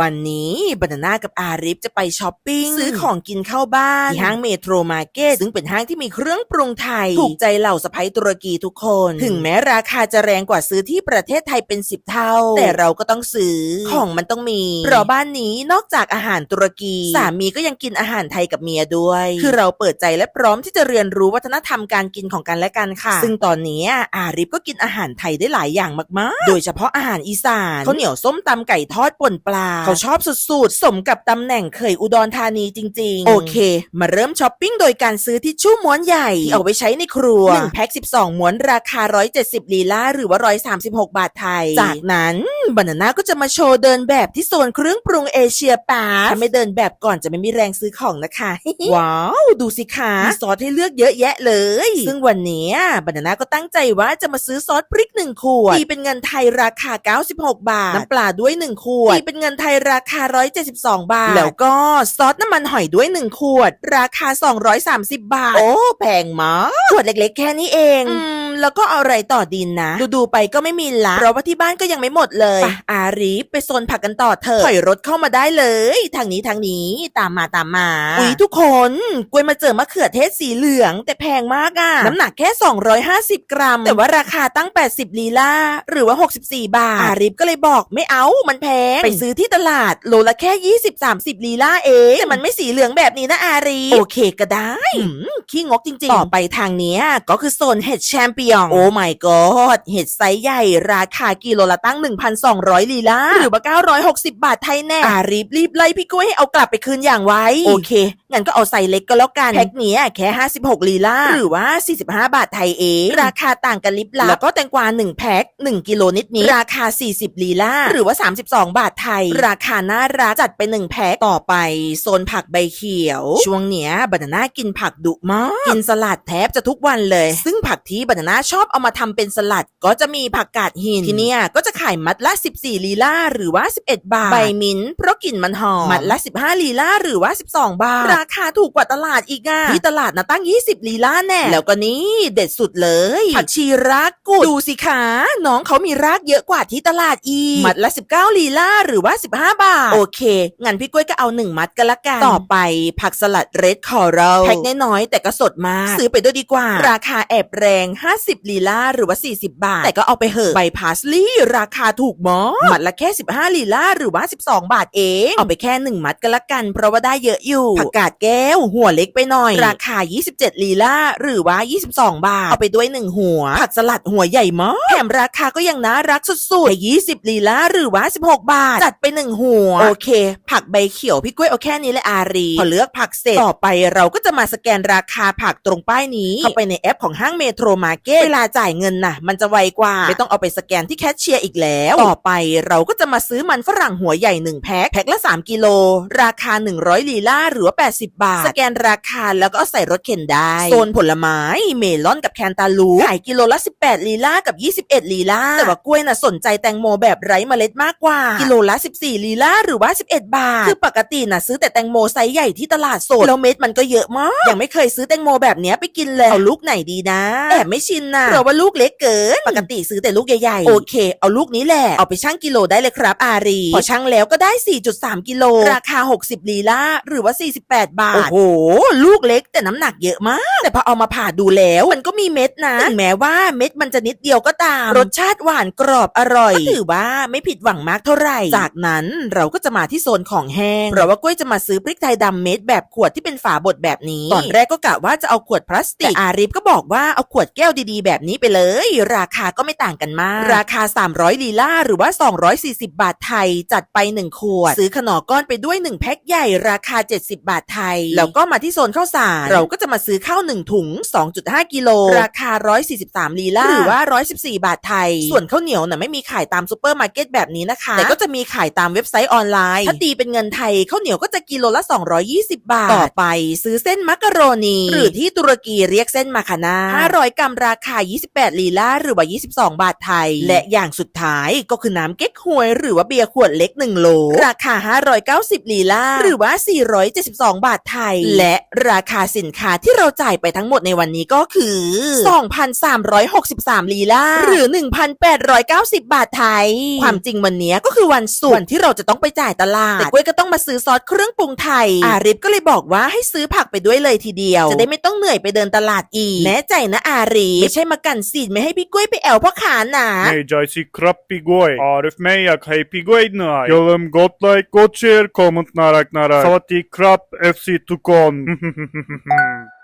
วันนี้บานาน่ากับอาริฟจะไปช้อปปิ้งซื้อของกินเข้าบ้านที่ห้างเมโทรมาร์เก็ตซึ่งเป็นห้างที่มีเครื่องปรุงไทย ถูกใจเหล่าสะพ้ยตุรกีทุกคน ถึงแม้ราคาจะแรงกว่าซื้อที่ประเทศไทยเป็นสิบเท่า แต่เราก็ต้องซื้อของมันต้องมีเพราะบ้านนี้นอกจากอาหารตุรกี สามีก็ยังกินอาหารไทยกับเมียด้วย คือเราเปิดใจและพร้อมที่จะเรียนรู้วัฒนธรรมการกินของกันและกันค่ะ ซึ่งตอนนี้อาริฟก็กินอาหารไทยได้หลายอย่างมากๆ โดยเฉพาะอาหารอีสานข้าวเหนียวส้มตำไก่ทอดป่นปลาเขาชอบสุดๆ สมกับตำแหน่งเคยอุดรธานีจริง ๆ โอเค มาเริ่มช้อปปิ้งโดยการซื้อทิชชู่ม้วนใหญ่ที่เอาไว้ใช้ในครัว1แพ็ค12 ม้วนราคา 170ลีลาหรือว่า 136 บาทไทย จากนั้น บานาน่าก็จะมาโชว์เดินแบบที่โซนเครื่องปรุงเอเชียปาถ้าไม่เดินแบบก่อนจะไม่มีแรงซื้อของนะคะ ว้าว ดูสิคะมีซอสให้เลือกเยอะแยะเลย ซึ่งวันนี้บานาน่าก็ตั้งใจว่าจะมาซื้อซอสพริกหนึ่งขวดที่เป็นเงินไทยราคา 96 บาท น้ำปลาด้วย 1 ขวดที่เป็นเงินไทยราคา 172 บาท แล้วก็ซอสน้ำมันหอยด้วย 1 ขวด ราคา 230 บาท โอ้ แพงมาก ขวดเล็กๆ แค่นี้เองอืม แล้วก็เอาอะไรต่อดินนะ ดูๆไปก็ไม่มีละเพราะว่าที่บ้านก็ยังไม่หมดเลยไปอารีฟไปโซนผักกันต่อเถอะถอยรถเข้ามาได้เลย ทางนี้ทางนี้ตามมาตามมาอุ๊ยทุกคนกล้วยมาเจอมะเขือเทศสีเหลือง แต่แพงมากอะน้ำหนักแค่ 250 กรัม แต่ว่าราคาตั้ง 80 ลีลาหรือว่า 64 บาทอาริฟก็เลยบอกไม่เอามันแพงไปซื้อที่ตลาดโลละแค่ 20-30 ลีลาเองแต่มันไม่สีเหลืองแบบนี้นะอารีฟโอเคก็ได้อืมขี้งกจริงๆ ต่อไปทางเนี้ยก็คือโซนเห็ดแชมเปียง โอ้ my god เห็ดไซส์ใหญ่ ราคากิโลละตั้ง 1,200 ลีลาหรือว่า960 บาทไทยแน่อารีบรีบไล่พี่กล้วยให้เอากลับไปคืนอย่างไวโอเค งั้นก็เอาไซส์เล็กก็แล้วกันแพ็คเนี้ยแค่ 56 ลีลาหรือว่า 45 บาทไทยเองราคาต่างกันลิบลับแล้วก็แตงกวา1แพ็ค1กิโลนิดนี้ราคา 40 ลีลาหรือว่า 32 บาทไทย ราคาน่ารักจัดไป1แพ็คต่อไปโซนผักใบเขียว ช่วงเนี้ยบานาน่ากินผักดุมาก กินสลัดแทบจะทุกวันเลย ซึ่งผักที่บานาน่าชอบเอามาทำเป็นสลัดก็จะมีผักกาดหินที่เนี่ยก็จะขายมัดละ 14 ลีลาหรือว่า 11 บาท ใบมิ้นท์เพราะกลิ่นมันหอม มัดละ 15 ลีลาหรือว่า 12 บาท ราคาถูกกว่าตลาดอีกอะที่ตลาดนะตั้ง 20 ลีลาแน่ แล้วก็นี่เด็ดสุดเลย ผักชีรากกุดดูสิคะน้องเขามีรากเยอะกว่าที่ตลาดอีก มัดละ 19 ลีลาหรือว่า 15 บาท โอเค งั้นพี่กล้วยก็เอา 1 มัดกันละกัน ต่อไปผักสลัดเรดคอรัลแพ็คน้อยๆแต่ก็สดมาก ซื้อไปด้วยดีกว่า ราคาแอบแรง 50 ลีลาหรือว่า 40 บาท แต่ก็เอาไปเหอะใบพาสลีย์ราคาถูกมากมัดละแค่ 15ลีลาหรือว่า 12 บาทเอง เอาไปแค่ 1 มัดกันละกัน เพราะว่าได้เยอะอยู่ ผักกาดแก้ว หัวเล็กไปหน่อย ราคา 27ลีลาหรือว่า 22 บาท เอาไปด้วย 1 หัว ผักสลัดหัวใหญ่มากแถมราคาก็ยังน่ารักสุดๆแค่20ลีลาหรือว่า 16 บาท จัดไป 1 หัว โอเค ผักใบเขียวพี่กล้วยเอาแค่นี้เลยอารี พอเลือกผักเสร็จต่อไปเราก็จะมาสแกนราคาผักตรงป้ายนี้เข้าไปในแอปของห้างเมโทรมาร์เก็ตเวลาจ่ายเงินน่ะ มันจะไวกว่าไม่ต้องเอาไปสแกนที่แคชเชียร์อีกแล้ว ต่อไปเราก็จะมาซื้อมันฝรั่งหัวใหญ่ 1 แพ็ค แพ็คละ 3 กิโล ราคา 100 ลีลาหรือว่า 80 บาท สแกนราคาแล้วก็เอาใส่รถเข็นได้ โซนผลไม้ เมลอนกับแคนตาลูปขายกิโลละ 18 ลีลากับ 21 ลีลาแต่ว่ากล้วยน่ะสนใจแตงโมแบบไร้เมล็ดมากกว่า กิโลละ 14 ลีลาหรือว่า 11 บาท คือปกติน่ะซื้อแต่แตงโมไซส์ใหญ่ที่ตลาดสดแล้วเม็ดมันก็เยอะมาก ยังไม่เคยซื้อแตงโมแบบเนี้ยไปกินเลยเอาลูกไหนดีนะแอบไม่ชินนะเพราะว่าลูกเล็กเกิน ปกติซื้อแต่ลูกใหญ่ๆ โอเค เอาลูกนี้แหละ เอาไปชั่งกิโลได้เลยครับ อารี พอชั่งแล้วก็ได้ 4.3 กิโล ราคา 60 ลีลาหรือว่า 48 บาท โอ้โห ลูกเล็กแต่น้ำหนักเยอะมาก แต่พอเอามาผ่าดูแล้วมันก็มีเม็ดนะถึงแม้ว่าเม็ดมันจะนิดเดียวก็ตาม รสชาติหวานกรอบอร่อย ก็ถือว่าไม่ผิดหวังมากเท่าไหร่ จากนั้นเราก็จะมาที่โซนของแห้ง เพราะว่ากล้วยจะมาซื้อพริกไทยดำเม็ดแบบขวดที่เป็นฝาบดแบบนี้ ตอนแรกก็กะว่าจะเอาขวดพลาสติก อาริฟก็บอกว่าเอาขวดแก้วดีๆ แบบนี้ไปเลย ราคาก็ไม่ต่างกันมาก ราคา 300ลีลาหรือว่า 240 บาทไทย จัดไป 1 ขวด ซื้อขนอก้อนไปด้วย 1 แพ็คใหญ่ราคา 70 บาทไทย แล้วก็มาที่โซนข้าวสาร เราก็จะมาซื้อข้าว 1 ถุง 2.5 กิโล ราคา 143ลีลาหรือว่า 114 บาทไทย ส่วนข้าวเหนียวน่ะไม่มีขายตามซูเปอร์มาร์เก็ตแบบนี้นะคะ แต่ก็จะมีขายตามเว็บไซต์ออนไลน์ ถ้าตีเป็นเงินไทยข้าวเหนียวก็จะกิโลละ 220 บาท ต่อไป ซื้อเส้นมักกะโรนี หรือที่ตุรกีเรียกเส้นมาคานา500 กรัมราคา 28ลีลาหรือว่า 22 บาทไทย และอย่างสุดท้ายายก็คือน้ำเก๊กฮวย หรือว่าเบียร์ขวดเล็ก 1 โล ราคา 590ลีลาหรือว่า 472 บาทไทย และราคาสินค้าที่เราจ่ายไปทั้งหมดในวันนี้ก็คือ 2,363ลีลาหรือ 1,890 บาทไทย ความจริงวันนี้ก็คือวันส่วนที่เราจะต้องไปจ่ายตลาดแต่กล้วยก็ต้องมาซื้อซอสเครื่องปรุงไทย อาริฟก็เลยบอกว่าให้ซื้อผักไปด้วยเลยทีเดียว จะได้ไม่ต้องเหนื่อยไปเดินตลาดอีกแน่ใจนะอาริฟไม่ใช่มากันสีดไม่ให้พี่กล้วยไปแอวพ่อขานะม่ใจสิครับ pigoj. Arif meja kaj pigoj dnaj. Jellem godlaj goçer komut narak narak. Savati krap FC tukon.